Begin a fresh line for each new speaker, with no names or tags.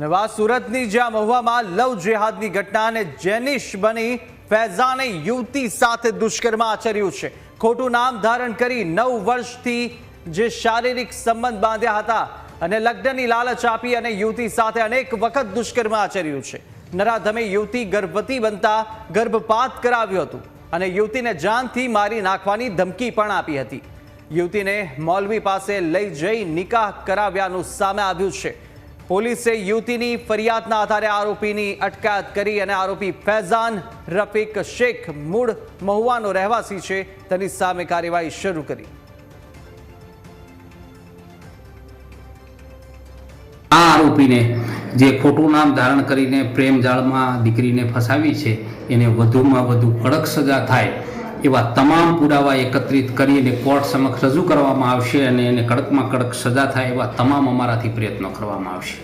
નવા સુરતની જ્યાં મહુવામાં લવ જેહાદની ઘટનાને જેનિશ બની ફૈઝાને યુવતી સાથે દુષ્કર્મ આચર્યું છે. ખોટું નામ ધારણ કરી નવ વર્ષથી જે શારીરિક સંબંધ બાંધ્યા હતા અને લગ્નની લાલચ આપી અને યુવતી સાથે અનેક વખત દુષ્કર્મ આચર્યું છે. નરાધમે યુવતી ગર્ભવતી બનતા ગર્ભપાત કરાવ્યું હતું અને યુવતીને જાનથી મારી નાખવાની ધમકી પણ આપી હતી. યુવતીને મૌલવી પાસે લઈ જઈ નિકાહ કરાવ્યાનું સામે આવ્યું છે. પોલીસે યુવતીની ફરિયાદના આધારે આરોપીની અટકાયત કરી અને આરોપી ફૈઝાન રફીક શેખ મૂળ મહુવાનો રહેવાસી છે. તેની સામે કાર્યવાહી શરૂ કરી.
આ આરોપીને જે ખોટું નામ ધારણ કરીને પ્રેમ જાળમાં દીકરીને ફસાવી છે, એને વધુમાં વધુ કડક સજા થાય એવા તમામ પુરાવા એકત્રિત કરીને કોર્ટ સમક્ષ રજૂ કરવામાં આવશે અને એને કડકમાં કડક સજા થાય એવા તમામ અમારાથી પ્રયત્નો કરવામાં આવશે.